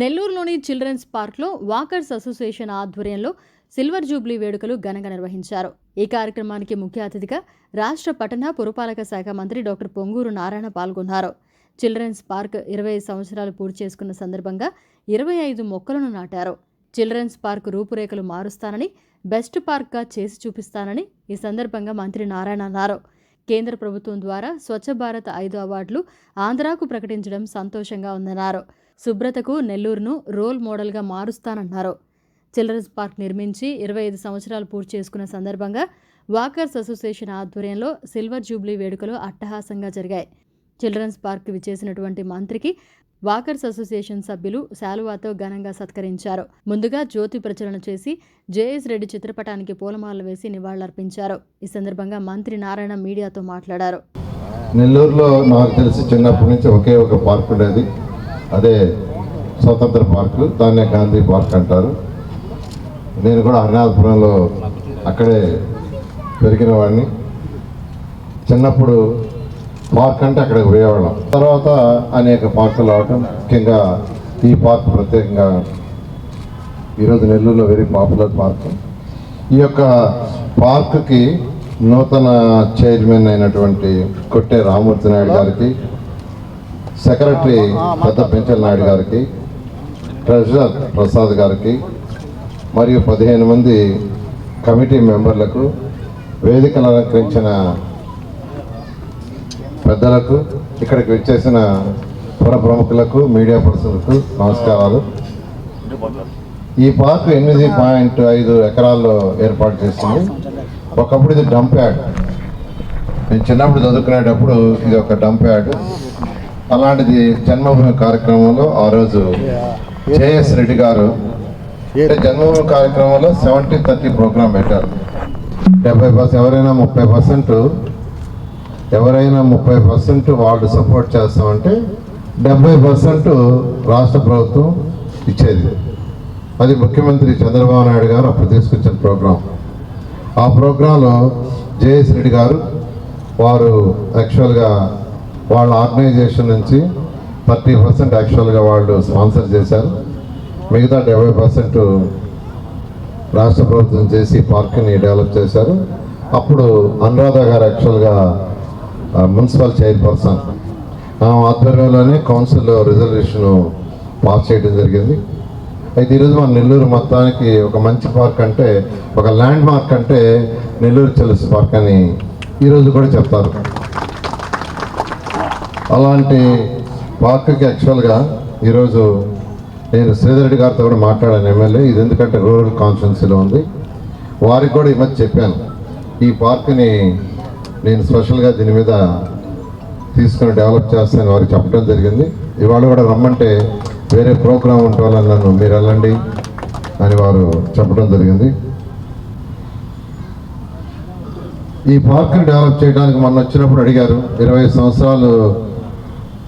నెల్లూరులోని చిల్డ్రన్స్ పార్క్లో walkers association ఆధ్వర్యంలో సిల్వర్ జూబ్లీ వేడుకలు ఘనంగా నిర్వహించారు. ఈ కార్యక్రమానికి ముఖ్య అతిథిగా రాష్ట్ర పట్టణ పురపాలక శాఖ మంత్రి డాక్టర్ పొంగూరు నారాయణ పాల్గొన్నారు. చిల్డ్రన్స్ పార్క్ ఇరవై సంవత్సరాలు పూర్తి చేసుకున్న సందర్భంగా ఇరవై ఐదు మొక్కలను నాటారు. చిల్డ్రన్స్ పార్క్ రూపురేఖలు మారుస్తానని బెస్ట్ పార్క్గా చేసి చూపిస్తానని ఈ సందర్భంగా మంత్రి నారాయణ అన్నారు. కేంద్ర ప్రభుత్వం ద్వారా స్వచ్ఛ భారత్ ఐదు అవార్డులు ఆంధ్రాకు ప్రకటించడం సంతోషంగా ఉందన్నారు. శుభ్రతకు నెల్లూరును రోల్ మోడల్గా మారుస్తానన్నారు. చిల్డ్రన్స్ పార్క్ నిర్మించి ఇరవై ఐదు సంవత్సరాలు పూర్తి చేసుకున్న సందర్భంగా వాకర్స్ అసోసియేషన్ ఆధ్వర్యంలో సిల్వర్ జూబ్లీ వేడుకలు అట్టహాసంగా జరిగాయి. చిల్డ్రన్స్ పార్క్ విచ్చేసినటువంటి మంత్రికి వాకర్స్ అసోసియేషన్ సభ్యులు శాలువాతో ఘనంగా సత్కరించారు. ముందుగా జ్యోతి ప్రచురణ చేసి జేఎస్ రెడ్డి చిత్రపటానికి పూలమాలలు వేసి నివాళులర్పించారు. ఈ సందర్భంగా మంత్రి నారాయణ మీడియాతో మాట్లాడారు. నెల్లూరులో నాకు తెలిసి చిన్నప్పటి నుంచి ఒకే ఒక పార్క్ ఉండేది. అదే స్వతంత్ర పార్క్ దాన్నే గాంధీ పార్క్ అంటారు. నేను కూడా హరినాథపురంలో అక్కడే పెరిగిన వాడిని. చిన్నప్పుడు పార్క్ అంటే అక్కడికి పోయేవాళ్ళం తర్వాత అనేక పార్కులు రావటం ముఖ్యంగా ఈ పార్క్ ప్రత్యేకంగా ఈరోజు నెల్లూరులో వెరీ పాపులర్ పార్క్. ఈ యొక్క పార్క్కి నూతన చైర్మన్ అయినటువంటి కొట్టే రామూర్తి నాయుడు గారికి సెక్రటరీ పెద్ద పెంచల నాయుడు గారికి ట్రెజరర్ ప్రసాద్ గారికి మరియు పదిహేను మంది కమిటీ మెంబర్లకు వేదికలు అలంకరించిన పెద్దలకు ఇక్కడికి వచ్చేసిన పుర ప్రముఖులకు మీడియా పర్సన్లకు నమస్కారాలు. ఈ పార్క్ ఎనిమిది పాయింట్ ఐదు ఎకరాల్లో ఏర్పాటు చేసింది. ఒకప్పుడు ఇది డంప్ యార్డ్. నేను చిన్నప్పుడు చదువుకునేటప్పుడు ఇది ఒక డంప్ యార్డ్. అలాంటిది జన్మభూమి కార్యక్రమంలో ఆ రోజు జేఎస్ రెడ్డి గారు అంటే జన్మభూమి కార్యక్రమంలో సెవెంటీ థర్టీ ప్రోగ్రామ్ పెట్టారు. డెబ్బై పర్సెంట్ ఎవరైనా ముప్పై పర్సెంట్ ఎవరైనా ముప్పై పర్సెంట్ వాళ్ళు సపోర్ట్ చేస్తామంటే డెబ్బై పర్సెంట్ రాష్ట్ర ప్రభుత్వం ఇచ్చేది. అది ముఖ్యమంత్రి చంద్రబాబు నాయుడు గారు అప్పుడు తీసుకొచ్చిన ప్రోగ్రాం. ఆ ప్రోగ్రాంలో జేఎస్ రెడ్డి గారు వారు యాక్చువల్గా వాళ్ళ ఆర్గనైజేషన్ నుంచి థర్టీ పర్సెంట్ యాక్చువల్గా వాళ్ళు స్పాన్సర్ చేశారు. మిగతా డెబ్బై పర్సెంట్ రాష్ట్ర ప్రభుత్వం చేసి పార్క్ని డెవలప్ చేశారు. అప్పుడు అనురాధ గారు యాక్చువల్గా మున్సిపల్ చైర్పర్సన్. ఆ ఆధ్వర్యంలోనే కౌన్సిల్ రిజర్వేషన్ పాస్ చేయడం జరిగింది. అయితే ఈరోజు మన నెల్లూరు మొత్తానికి ఒక మంచి పార్క్ అంటే ఒక ల్యాండ్ మార్క్ అంటే నెల్లూరు చిల్స్ పార్క్ అని ఈరోజు కూడా చెప్తారు. అలాంటి పార్క్కి యాక్చువల్గా ఈరోజు నేను శ్రీధరెడ్డి గారితో కూడా మాట్లాడాను ఎమ్మెల్యే. ఇది ఎందుకంటే రూరల్ కాన్స్టిట్యున్సీలో ఉంది. వారికి కూడా ఈ మధ్య చెప్పాను. ఈ పార్క్ని నేను స్పెషల్గా దీని మీద తీసుకుని డెవలప్ చేస్తానని వారికి చెప్పడం జరిగింది. ఇవాళ కూడా రమ్మంటే వేరే ప్రోగ్రాం ఉండాలని నన్ను మీరు వెళ్ళండి అని వారు చెప్పడం జరిగింది. ఈ పార్క్ని డెవలప్ చేయడానికి మొన్న వచ్చినప్పుడు అడిగారు ఇరవై సంవత్సరాలు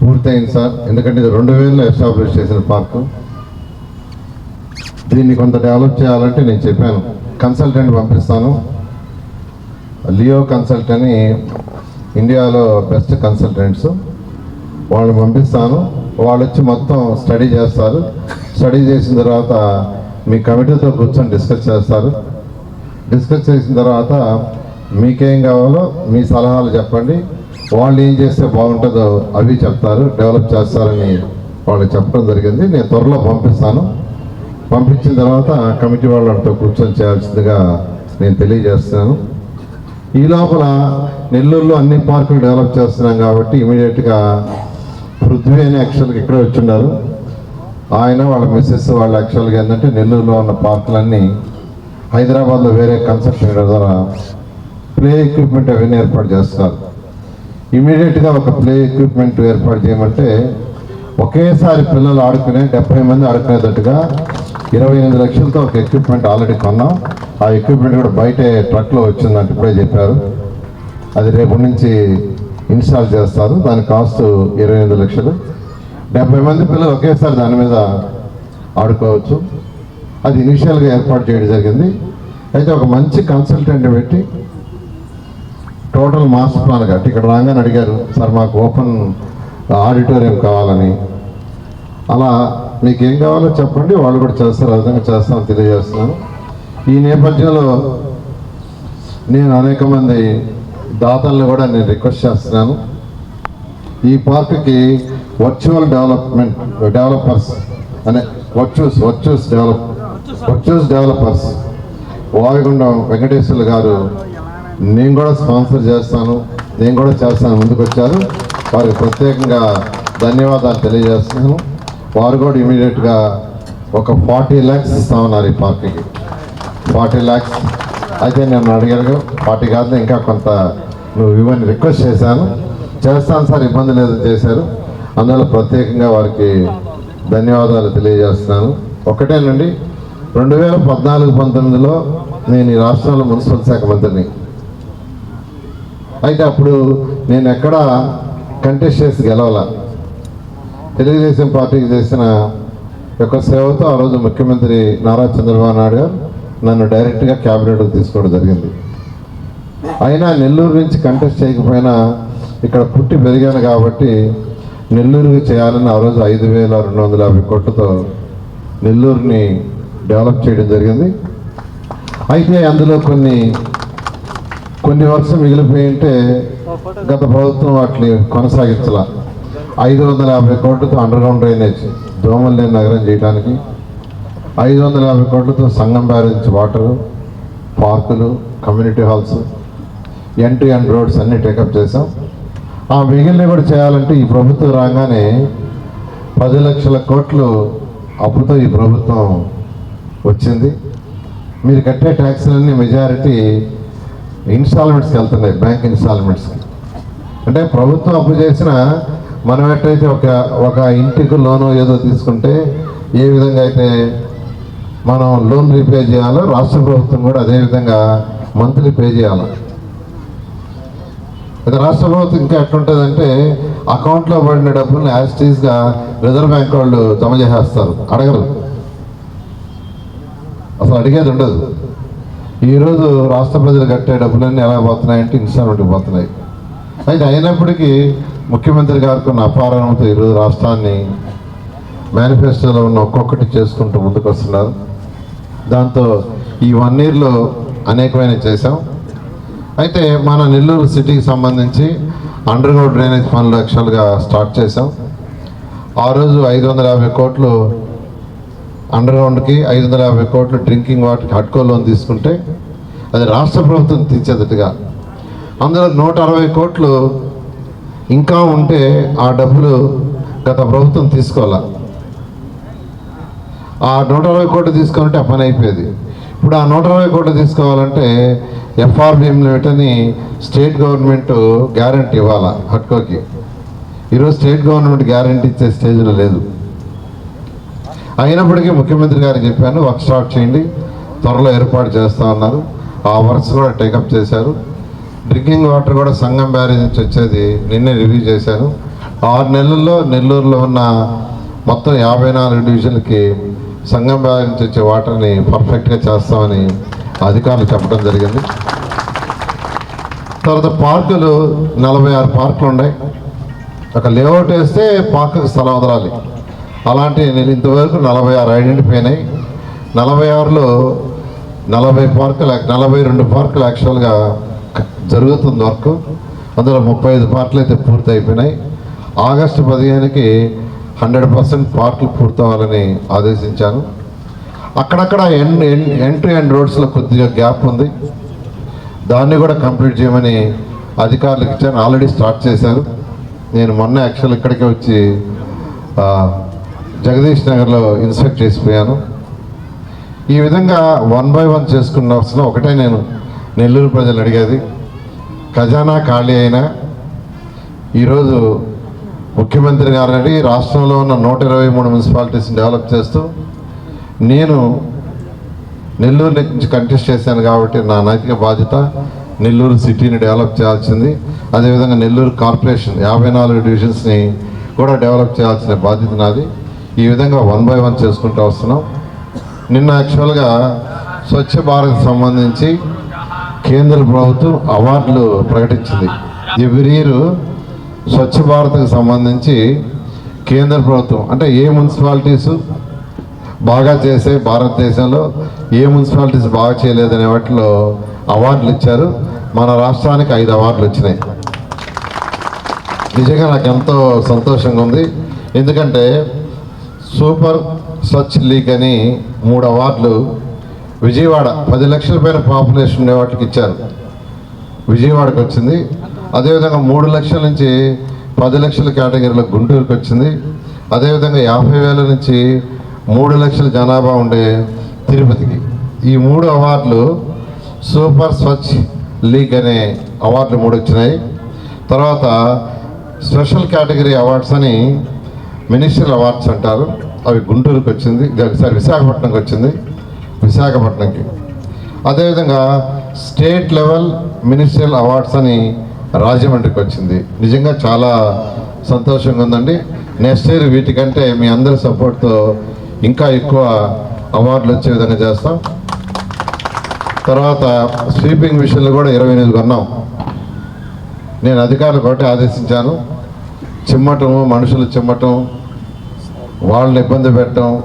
పూర్తయింది సార్ ఎందుకంటే ఇది రెండు వేలలో ఎస్టాబ్లిష్ చేసిన పార్కు. దీన్ని కొంత డెవలప్ చేయాలంటే నేను చెప్పాను కన్సల్టెంట్ పంపిస్తాను. లియో కన్సల్ట్ అని ఇండియాలో బెస్ట్ కన్సల్టెంట్స్. వాళ్ళని పంపిస్తాను. వాళ్ళు వచ్చి మొత్తం స్టడీ చేస్తారు. స్టడీ చేసిన తర్వాత మీ కమిటీతో కూర్చొని డిస్కస్ చేస్తారు. డిస్కస్ చేసిన తర్వాత మీకేం కావాలో మీ సలహాలు చెప్పండి. వాళ్ళు ఏం చేస్తే బాగుంటుందో అవి చెప్తారు. డెవలప్ చేస్తారని వాళ్ళు చెప్పడం జరిగింది. నేను త్వరలో పంపిస్తాను. పంపించిన తర్వాత కమిటీ వాళ్ళతో కూర్చొని చేయాల్సిందిగా నేను తెలియజేస్తున్నాను. ఈ లోపల నెల్లూరులో అన్ని పార్కులు డెవలప్ చేస్తున్నాం కాబట్టి ఇమీడియట్గా పృథ్వీ అని యాక్చువల్గా ఇక్కడే వచ్చిన్నారు. ఆయన వాళ్ళ మిస్సెస్ వాళ్ళు యాక్చువల్గా ఏంటంటే నెల్లూరులో ఉన్న పార్కులన్నీ హైదరాబాద్లో వేరే కన్స్ట్రక్షన్ ద్వారా ప్లే ఎక్విప్మెంట్ అవన్నీ ఏర్పాటు చేస్తారు. ఇమీడియట్గా ఒక ప్లే ఎక్విప్మెంట్ ఏర్పాటు చేయమంటే ఒకేసారి పిల్లలు ఆడుకునే డెబ్బై మంది ఆడుకునేటట్టుగా ఇరవై ఎనిమిది లక్షలతో ఒక ఎక్విప్మెంట్ ఆల్రెడీ కొన్నాం. ఆ ఎక్విప్మెంట్ కూడా బయటే ట్రక్లో వచ్చిందంటే ఇప్పుడే చెప్పారు. అది రేపటి నుంచి ఇన్స్టాల్ చేస్తారు. దాని కాస్ట్ ఇరవై ఎనిమిది లక్షలు. డెబ్బై మంది పిల్లలు ఒకేసారి దాని మీద ఆడుకోవచ్చు. అది ఇనిషియల్గా ఏర్పాటు చేయడం జరిగింది. అయితే ఒక మంచి కన్సల్టెంట్ పెట్టి టోటల్ మాస్టర్ ప్లాన్గా కట్టి ఇక్కడ రాగానే అడిగారు సార్ మాకు ఓపెన్ ఆడిటోరియం కావాలని. అలా మీకు ఏం కావాలో చెప్పండి వాళ్ళు కూడా చేస్తారు ఆ విధంగా చేస్తామని తెలియజేస్తున్నాను. ఈ నేపథ్యంలో నేను అనేక మంది దాతలను కూడా నేను రిక్వెస్ట్ చేస్తున్నాను. ఈ పార్క్కి వర్చువల్ డెవలప్మెంట్ డెవలపర్స్ అనే virtuous virtuous develop virtuous developers వాయుగుండం వెంకటేశ్వర్లు గారు నేను కూడా స్పాన్సర్ చేస్తాను నేను కూడా చేస్తాను ముందుకు వచ్చారు వారికి ప్రత్యేకంగా ధన్యవాదాలు తెలియజేస్తున్నాను. వారు కూడా ఇమీడియట్గా ఒక ఫార్టీ ల్యాక్స్ ఇస్తా ఉన్నారు ఈ పార్టీకి. ఫార్టీ ల్యాక్స్ అయితే నేను అడిగాను ఫార్టీ కాదు ఇంకా కొంత నువ్వు ఇవ్వని రిక్వెస్ట్ చేశాను. చేస్తాను సార్ ఇబ్బంది లేదు చేశారు. అందువల్ల ప్రత్యేకంగా వారికి ధన్యవాదాలు తెలియజేస్తున్నాను. ఒకటేనండి రెండు వేల పద్నాలుగు పంతొమ్మిదిలో నేను ఈ రాష్ట్రంలో మున్సిపల్ శాఖ మంత్రిని. అయితే అప్పుడు నేను ఎక్కడ కంటెస్ట్ చేసి గెలవాల? తెలుగుదేశం పార్టీకి చేసిన యొక్క సేవతో ఆ రోజు ముఖ్యమంత్రి నారా చంద్రబాబు నాయుడు గారు నన్ను డైరెక్ట్గా క్యాబినెట్కి తీసుకోవడం జరిగింది. అయినా నెల్లూరు నుంచి కంటెస్ట్ చేయకపోయినా ఇక్కడ పుట్టి పెరిగాను కాబట్టి నెల్లూరుకి చేయాలని ఆ రోజు ఐదు వేల రెండు వందల యాభై కోట్లతో నెల్లూరుని డెవలప్ చేయడం జరిగింది. అయితే అందులో కొన్ని కొన్ని వర్షం మిగిలిపోయి ఉంటే గత ప్రభుత్వం వాటిని కొనసాగించాల. ఐదు వందల యాభై కోట్లతో అండర్ గ్రౌండ్ డ్రైనేజ్ దోమలు లేని నగరం చేయడానికి ఐదు వందల యాభై కోట్లతో సంగం బ్యారేజ్ వాటరు పార్కులు community halls N to N roads అన్నీ టేకప్ చేసాం ఆ మిగిలిన కూడా చేయాలంటే ఈ ప్రభుత్వం రాగానే పది లక్షల కోట్లు అప్పుతో ఈ ప్రభుత్వం వచ్చింది. మీరు కట్టే ట్యాక్స్లన్నీ మెజారిటీ ఇన్స్టాల్మెంట్స్కి వెళ్తున్నాయి బ్యాంక్ ఇన్స్టాల్మెంట్స్కి. అంటే ప్రభుత్వం అప్పు చేసిన మనం ఎట్టయితే ఒక ఒక ఇంటికి లోను ఏదో తీసుకుంటే ఏ విధంగా అయితే మనం లోన్ రీపే చేయాలో రాష్ట్ర ప్రభుత్వం కూడా అదే విధంగా మంత్లీ పే చేయాలి. అయితే రాష్ట్ర ప్రభుత్వం ఇంకా ఎట్లుంటుందంటే అకౌంట్లో పడిన డబ్బుల్ని యాజిటీస్గా రిజర్వ్ బ్యాంక్ వాళ్ళు జమ చేసేస్తారు. అడగరు. అసలు అడిగేది ఉండదు. ఈరోజు రాష్ట్ర ప్రజలు కట్టే డబ్బులన్నీ ఎలా పోతున్నాయంటే ఇన్స్టాల్మెంట్కి పోతున్నాయి. అయితే అయినప్పటికీ ముఖ్యమంత్రి గారికి ఉన్న అపారంతో ఈరోజు రాష్ట్రాన్ని మేనిఫెస్టోలో ఉన్న ఒక్కొక్కటి చేసుకుంటూ ముందుకు వస్తున్నారు దాంతో ఈ వన్ ఇయర్లో అనేకమైన చేశాం. అయితే మన నెల్లూరు సిటీకి సంబంధించి అండర్ గ్రౌండ్ డ్రైనేజ్ పనులు యాక్చువల్గా స్టార్ట్ చేసాం ఆ రోజు ఐదు వందల యాభై కోట్లు అండర్ గ్రౌండ్కి ఐదు వందల యాభై కోట్లు డ్రింకింగ్ వాటర్కి హట్కో లోన్ తీసుకుంటే అది రాష్ట్ర ప్రభుత్వం తీర్చేదట్టుగా అందులో నూట అరవై కోట్లు ఇంకా ఉంటే ఆ డబ్బులు గత ప్రభుత్వం తీసుకోవాలా. ఆ నూట అరవై కోట్లు తీసుకోవాలంటే ఆ పని అయిపోయేది. ఇప్పుడు ఆ నూట అరవై కోట్లు తీసుకోవాలంటే ఎఫ్ఆర్బిఎం లిమిటని స్టేట్ గవర్నమెంట్ గ్యారంటీ ఇవ్వాలా హట్కోకి ఈరోజు స్టేట్ గవర్నమెంట్ గ్యారంటీ ఇచ్చే స్టేజ్లో లేదు. అయినప్పటికీ ముఖ్యమంత్రి గారికి చెప్పాను వర్క్ స్టార్ట్ చేయండి త్వరలో ఏర్పాటు చేస్తా ఉన్నారు ఆ వర్క్స్ కూడా టేకప్ చేశారు. డ్రింకింగ్ వాటర్ కూడా సంగం బ్యారేజ్ నుంచి వచ్చేది. నిన్నే రివ్యూ చేశాను. ఆరు నెలల్లో నెల్లూరులో ఉన్న మొత్తం యాభై నాలుగు డివిజన్లకి సంగం బ్యారేజ్ నుంచి వచ్చే వాటర్ని పర్ఫెక్ట్గా చేస్తామని అధికారులు చెప్పడం జరిగింది. తర్వాత పార్కులు నలభై ఆరు పార్కులు ఉన్నాయి. ఒక లేఅవుట్ వేస్తే పార్కుకి స్థలం వదలాలి. అలాంటి నేను ఇంతవరకు నలభై ఆరు ఐడెంటిఫై అయినాయి. నలభై ఆరులో నలభై పార్కులు నలభై రెండు పార్కులు యాక్చువల్గా జరుగుతుంది వర్క్. అందులో ముప్పై ఐదు పాటలు అయితే పూర్తి అయిపోయినాయి. ఆగస్టు పదిహేనుకి హండ్రెడ్ పర్సెంట్ పార్కులు పూర్తవ్వాలని ఆదేశించాను అక్కడక్కడ N N end to end రోడ్స్లో కొద్దిగా గ్యాప్ ఉంది. దాన్ని కూడా కంప్లీట్ చేయమని అధికారులకు ఇచ్చాను. ఆల్రెడీ స్టార్ట్ చేశారు. నేను మొన్న యాక్చువల్ ఇక్కడికి వచ్చి జగదీష్ నగర్లో ఇన్స్పెక్ట్ చేసిపోయాను. ఈ విధంగా వన్ బై వన్ చేసుకున్న అవసరం ఒకటే నేను నెల్లూరు ప్రజలు అడిగేది. ఖజానా ఖాళీ అయినా ఈరోజు ముఖ్యమంత్రి గారని రాష్ట్రంలో ఉన్న నూట ఇరవై మూడు మున్సిపాలిటీస్ని డెవలప్ చేస్తూ నేను నెల్లూరు నుంచి కంటెస్ట్ చేశాను కాబట్టి నా నైతిక బాధ్యత నెల్లూరు సిటీని డెవలప్ చేయాల్సింది. అదేవిధంగా నెల్లూరు కార్పొరేషన్ యాభై నాలుగు డివిజన్స్ని కూడా డెవలప్ చేయాల్సిన బాధ్యత నాది. ఈ విధంగా వన్ బై వన్ చేసుకుంటూ వస్తున్నాం. నిన్న యాక్చువల్గా స్వచ్ఛ భారత్ సంబంధించి కేంద్ర ప్రభుత్వం అవార్డులు ప్రకటించింది. ఎవ్రీ ఇయర్ స్వచ్ఛ భారత్కి సంబంధించి కేంద్ర ప్రభుత్వం అంటే ఏ మున్సిపాలిటీస్ బాగా చేసే భారతదేశంలో ఏ మున్సిపాలిటీస్ బాగా చేయలేదనే వాటిలో అవార్డులు ఇచ్చారు. మన రాష్ట్రానికి ఐదు అవార్డులు వచ్చినాయి. నిజంగా నాకు ఎంతో సంతోషంగా ఉంది. ఎందుకంటే సూపర్ స్వచ్ఛ లీగ్ అని మూడు అవార్డులు విజయవాడ పది లక్షల పైన పాపులేషన్ ఉండే వాటికి ఇచ్చారు. విజయవాడకు వచ్చింది. అదేవిధంగా మూడు లక్షల నుంచి పది లక్షల కేటగిరీలో గుంటూరుకు వచ్చింది. అదేవిధంగా యాభై వేల నుంచి మూడు లక్షల జనాభా ఉండే తిరుపతికి. ఈ మూడు అవార్డులు సూపర్ స్వచ్ఛ లీగ్ అనే అవార్డులు మూడు వచ్చినాయి. తర్వాత స్పెషల్ కేటగిరీ అవార్డ్స్ అని మినిస్ట్రల్ అవార్డ్స్ అంటారు. అవి గుంటూరుకి వచ్చింది. సారీ విశాఖపట్నంకి వచ్చింది. విశాఖపట్నంకి. అదేవిధంగా స్టేట్ లెవెల్ మినిస్ట్రియల్ అవార్డ్స్ అని రాజమండ్రికి వచ్చింది నిజంగా చాలా సంతోషంగా ఉందండి. నెక్స్ట్ ఇయర్ వీటికంటే మీ అందరి సపోర్ట్తో ఇంకా ఎక్కువ అవార్డులు వచ్చే విధంగా చేస్తాం. తర్వాత స్వీపింగ్ మిషన్లు కూడా ఇరవై ఎనిమిది కొన్నాం. నేను అధికారులు ఒకటి ఆదేశించాను. చిమ్మటం మనుషులు చిమ్మటం వాళ్ళని ఇబ్బంది పెట్టడం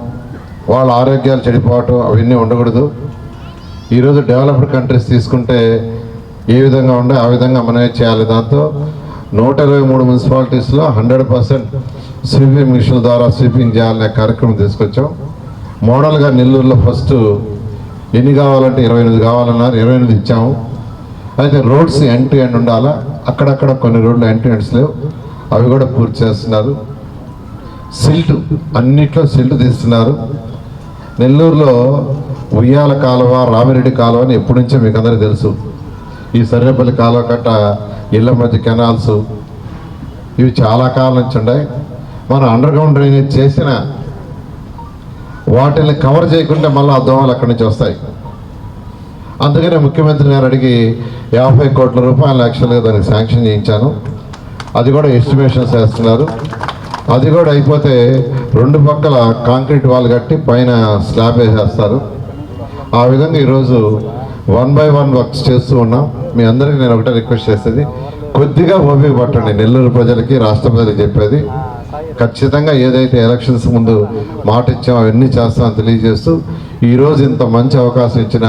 వాళ్ళ ఆరోగ్యాలు చెడిపోవటం అవన్నీ ఉండకూడదు. ఈరోజు డెవలప్డ్ కంట్రీస్ తీసుకుంటే ఏ విధంగా ఉండే ఆ విధంగా మనమే చేయాలి. దాంతో నూట ఇరవై మూడు మున్సిపాలిటీస్లో హండ్రెడ్ పర్సెంట్ స్వీపింగ్ మిషన్ ద్వారా స్వీపింగ్ చేయాలనే కార్యక్రమం తీసుకొచ్చాం. మోడల్గా నెల్లూరులో ఫస్ట్ ఎన్ని కావాలంటే ఇరవై ఎనిమిది కావాలన్నారు. ఇరవై ఎనిమిది ఇచ్చాము. అయితే రోడ్స్ ఎండ్ టు ఎండ్ ఉండాలా? అక్కడక్కడ కొన్ని రోడ్లు ఎండ్ టు ఎండ్స్ లేవు. అవి కూడా పూర్తి చేస్తున్నారు. సిల్ట్ అన్నిట్లో సిల్ట్ తీస్తున్నారు. నెల్లూరులో ఉయ్యాల కాలువ రామిరెడ్డి కాలువ అని ఎప్పటి నుంచో మీకు అందరికీ తెలుసు. ఈ సర్రేపల్లి కాలువ కట్ట ఇళ్ళ మధ్య కెనాల్స్ ఇవి చాలా కాలం నుంచి ఉన్నాయి మనం అండర్ గ్రౌండ్ డ్రైనేజ్ చేసిన వాటిని కవర్ చేయకుండా మళ్ళీ ఆ దోమలు అక్కడి నుంచి వస్తాయి. అందుకనే ముఖ్యమంత్రి గారు అడిగి యాభై కోట్ల రూపాయలు యాక్చువల్గా దానికి శాంక్షన్ చేయించాను. అది కూడా ఎస్టిమేషన్స్ వేస్తున్నారు అది కూడా అయిపోతే రెండు పక్కల కాంక్రీట్ వాల్ కట్టి పైన స్లాబ్ వేసేస్తారు. ఆ విధంగా ఈరోజు వన్ బై వన్ వర్క్స్ చేస్తూ ఉన్నాం. మీ అందరికీ నేను ఒకటే రిక్వెస్ట్ చేసేది కొద్దిగా ఓపిక పట్టండి నెల్లూరు ప్రజలకి రాష్ట్ర ప్రజలకి చెప్పేది. ఖచ్చితంగా ఏదైతే ఎలక్షన్స్ ముందు మాట ఇచ్చామో అవన్నీ చేస్తామని తెలియజేస్తూ ఈరోజు ఇంత మంచి అవకాశం ఇచ్చిన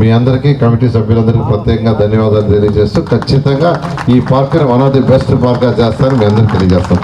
మీ అందరికీ కమిటీ సభ్యులందరికీ ప్రత్యేకంగా ధన్యవాదాలు తెలియజేస్తూ ఖచ్చితంగా ఈ పార్క్ని వన్ ఆఫ్ ది బెస్ట్ పార్క్గా చేస్తారని మీ అందరికీ తెలియజేస్తాం.